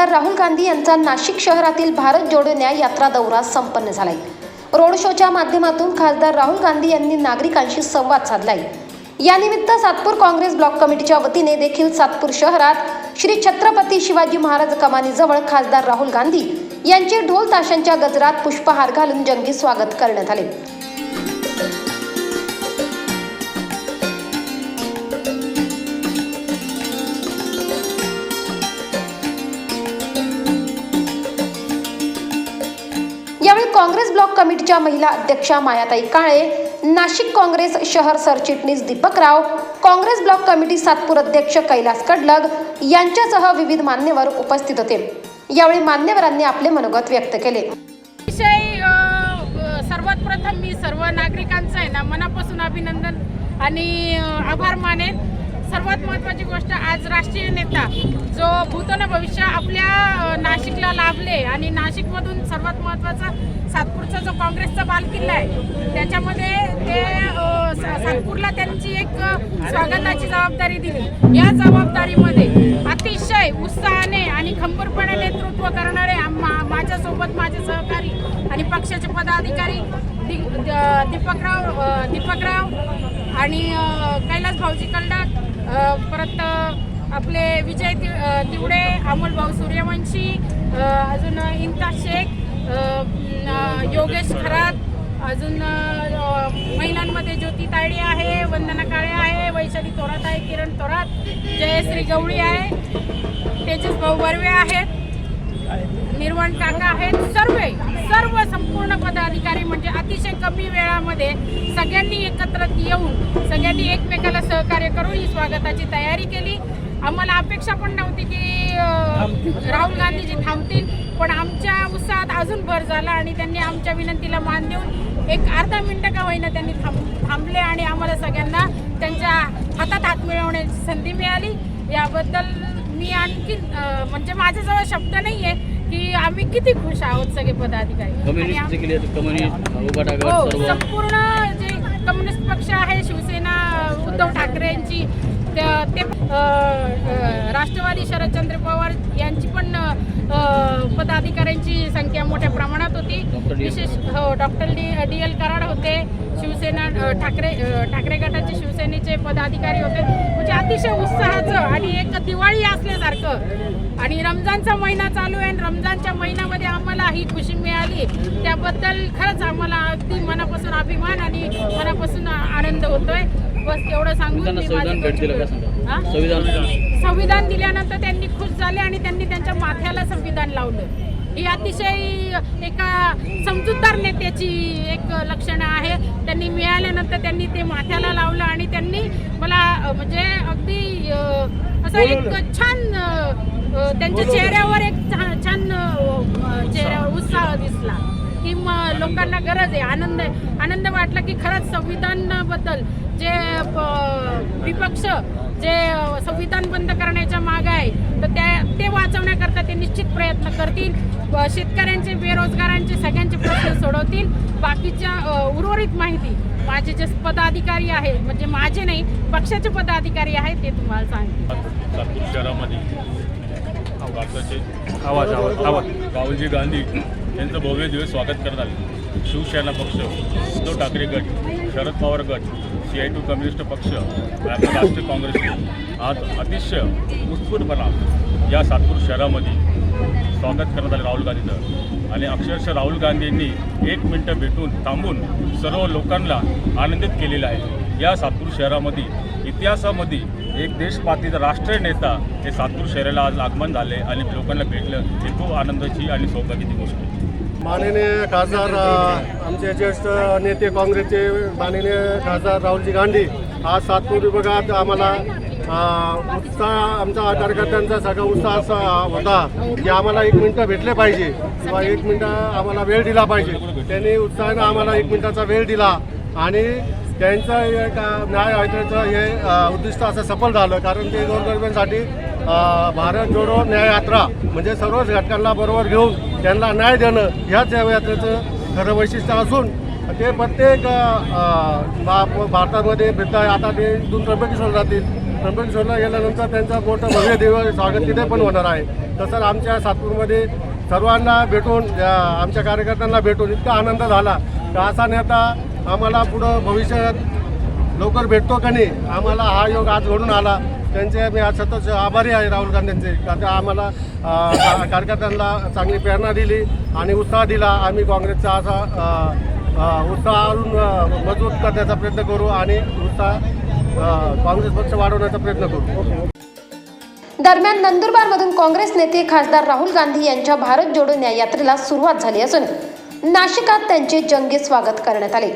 आमदार राहुल गांधी यांचा नाशिक शहरातील भारत जोडो न्याय यात्रा दौरा संपन्न झालाय. रोड शोच्या माध्यमातून खासदार राहुल गांधी यांनी नागरिकांशी संवाद साधलाय. यानिमित्त सातपूर काँग्रेस ब्लॉक कमिटीच्या वतीने देखील सातपूर शहरात श्री छत्रपती शिवाजी महाराज कमानीजवळ खासदार राहुल गांधी यांचे ढोल ताशांच्या गजरात पुष्पहार घालून जंगी स्वागत करण्यात आले. काँग्रेस ब्लॉक कमिटीच्या महिला अध्यक्षा मायाताई काळे नाशिक काँग्रेस शहर सरचिटणीस दीपक राव काँग्रेस ब्लॉक कमिटी सातपूर अध्यक्ष कैलास कडलग यांच्यासह विविध मान्यवर उपस्थित होते. यावेळी मान्यवरांनी आपले मनोगत व्यक्त केले. विषय सर्वात प्रथम मी सर्व नागरिकांचं आहे ना मनापासून अभिनंदन आणि आभार मानेन. सर्वात महत्त्वाची गोष्ट आज राष्ट्रीय नेता जो भूतन भविष्य आपल्या नाशिकला लाभले आणि नाशिकमधून सर्वात महत्त्वाचा सातपूरचा जो काँग्रेसचा बालकिल्ला आहे त्याच्यामध्ये ते सा- सातपूरला त्यांची एक स्वागताची जबाबदारी दिली. या जबाबदारीमध्ये अतिशय उत्साहाने आणि खंबीरपणे नेतृत्व करणारे मा- माझ्यासोबत माझे सहकारी पक्षाचे पदाधिकारी दि- दीपकराव दीपकराव आणि कैलास भाऊजी कलडक परत आपले विजय ति- तिवडे अमोल भाऊ सूर्यवंशी अजून इंता शेख योगेश खरात अजून महिलांमध्ये ज्योती तायडे आहे वंदना काळे आहे वैशाली थोरात आहे किरण थोरात जयश्री गवळी आहे तेजस भाऊ बर्वे आहेत निर्वाण काका आहेत सर्व सर्व संपूर्ण पदाधिकारी म्हणजे अतिशय कमी वेळामध्ये सगळ्यांनी एकत्र येऊन सगळ्यांनी एकमेकाला सहकार्य करून ही स्वागताची तयारी केली. आम्हाला अपेक्षा पण नव्हती की राहुल गांधीजी थांबतील पण आमच्या उत्साहात अजून भर झाला आणि त्यांनी आमच्या विनंतीला मान देऊन एक अर्धा मिनटं का होईना त्यांनी थांब थांबले आणि आम्हाला सगळ्यांना त्यांच्या हातात हात मिळवण्याची संधी मिळाली. याबद्दल मी आणखी म्हणजे माझ्याजवळ शब्द नाही आहे की आम्ही किती खुश आहोत सगळे पदाधिकारी. आणि आम- हो संपूर्ण जे कम्युनिस्ट पक्ष आहे शिवसेना उद्धव ठाकरे यांची त्या- ते राष्ट्रवादी शरदचंद्र पवार यांची पण पदाधिकाऱ्यांची संख्या मोठ्या प्रमाणात होती. विशेष हो doctor D D L Karad होते शिवसेना ठाकरे ठाकरे गटाचे शिवसेनेचे पदाधिकारी होते. म्हणजे अतिशय उत्साहाचं आणि एक दिवाळी असल्यासारखं. आणि रमजानचा महिना चालू आहे आणि रमजानच्या महिन्यामध्ये आम्हाला ही खुशी मिळाली. त्याबद्दल खरंच आम्हाला अगदी मनापासून अभिमान आणि मनापासून आनंद होतोय. बस एवढं सांगून मी संविधान माझी दिल्यानंतर त्यांनी खुश झाले आणि त्यांनी त्यांच्या माथ्याला संविधान लावलं. ही अतिशय एका समजूतदार नेत्याची एक लक्षणं आहे. त्यांनी मिळाल्यानंतर त्यांनी ते माथ्याला लावलं आणि त्यांनी मला म्हणजे अगदी असं एक छान त्यांच्या चेहऱ्यावर एक छान चेहऱ्यावर उत्साह दिसला. मग लोकांना गरज आहे आनंद आहे. आनंद वाटला की खरंच संविधानाबद्दल जे प- विपक्ष जे संविधान बंद करण्याच्या मागे आहे तर त्या ते वाचवण्याकरता ते निश्चित प्रयत्न करतील. शेतकऱ्यांचे बेरोजगारांचे सगळ्यांचे प्रश्न सोडवतील. बाकीच्या उर्वरित माहिती माझे जे पदाधिकारी आहेत म्हणजे माझे नाही पक्षाचे पदाधिकारी आहेत ते तुम्हाला सांगतील. शहरामध्ये भारताचे आवाज आवाज आवाज. राहुलजी गांधी यांचं भव्य दिवस स्वागत करत आले शिवसेना पक्ष उद्धव ठाकरे गट शरद पवार गट सी आय टू कम्युनिस्ट पक्ष राष्ट्रीय काँग्रेस आज अतिशय उत्स्फूर्तपणा या सातपूर शहरामध्ये स्वागत करण्यात आलं राहुल गांधीचं. आणि अक्षरशः राहुल गांधींनी एक मिनटं भेटून थांबून सर्व लोकांना आनंदित केलेलं आहे. या सातपूर शहरामध्ये इतिहासामध्ये एक देशपातीचा राष्ट्रीय नेता हे सातपूर शहराला आज आगमन झाले आणि लोकांना भेटलं. ही खूप आनंदाची आणि सौभाग्याची गोष्ट आहे. माननीय खासदार आमचे ज्येष्ठ नेते काँग्रेसचे माननीय खासदार राहुलजी गांधी आज सातपूर विभागात आम्हाला उत्साह आमचा कार्यकर्त्यांचा सगळा उत्साह असा होता की आम्हाला एक मिनटं भेटले पाहिजे किंवा एक मिनटं आम्हाला वेळ दिला पाहिजे. त्यांनी उत्साहानं आम्हाला एक मिनटाचा वेळ दिला आणि त्यांचं हे का- न्याय यात्रेचं हे उद्दिष्ट असं सफल झालं. कारण ते गोरगरिबांसाठी भारत जोडो न्याय यात्रा म्हणजे सर्वच घटकांना बरोबर घेऊन त्यांना न्याय देणं ह्याच या यात्रेचं खरं वैशिष्ट्य असून ते प्रत्येक भारतामध्ये भेटता आता ते इथून त्र्यंबकेश्वर जातील. त्र्यंबकेश्वरला गेल्यानंतर त्यांचं मोठं भव्य देव स्वागत तिथे पण होणार आहे. तसंच आमच्या सातपूरमध्ये सर्वांना भेटून आमच्या कार्यकर्त्यांना भेटून इतका आनंद झाला. का असा नेता आम्हाला पुढं भविष्यात लवकर भेटतो का नाही आम्हाला हा योग आज घडून आला. त्यांचे मी आज सतत आभारी आहे राहुल गांधींचे. का ते आम्हाला कार्यकर्त्यांना चांगली प्रेरणा दिली आणि उत्साह दिला. आम्ही काँग्रेसचा असा उत्साह आणून मजबूत करण्याचा प्रयत्न करू आणि उत्साह काँग्रेस पक्ष वाढवण्याचा प्रयत्न करू. दरम्यान नंदुरबारमधून काँग्रेस नेते खासदार राहुल गांधी यांच्या भारत जोडो न्याय यात्रेला सुरुवात झाली असून नाशिकात त्यांचे जंगी स्वागत करण्यात आले.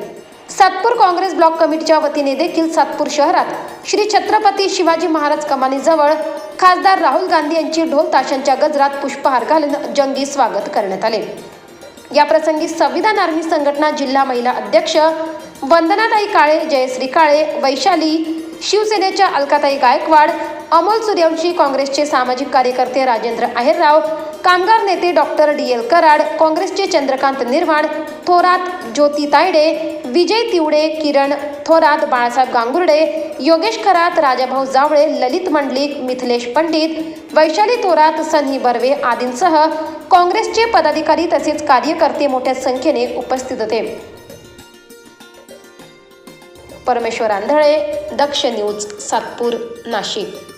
सातपूर काँग्रेस ब्लॉक कमिटीच्या वतीने देखील सातपूर शहरात श्री छत्रपती शिवाजी महाराज कमानीजवळ खासदार राहुल गांधी यांची ढोल ताशांच्या गजरात पुष्पहार घालून जंगी स्वागत करण्यात आले. या प्रसंगी संविधान आर्मी संघटना जिल्हा महिला अध्यक्ष वंदनाताई काळे जयश्री काळे वैशाली शिवसेनेच्या अलकाताई गायकवाड अमोल सूर्यवंशी काँग्रेसचे सामाजिक कार्यकर्ते राजेंद्र आहेरराव कामगार नेते डॉक्टर डी एल कराड काँग्रेसचे चंद्रकांत निर्वाण थोरात ज्योती तायडे विजय तिवडे किरण थोरात बाळासाहेब गांगुर्डे योगेश खरात राजाभाऊ जावळे ललित मंडलिक मिथिलेश पंडित वैशाली थोरात सनी बर्वे आदींसह काँग्रेसचे पदाधिकारी तसेच कार्यकर्ते मोठ्या संख्येने उपस्थित होते. परमेश्वर आंधळे दक्ष न्यूज सातपूर नाशिक.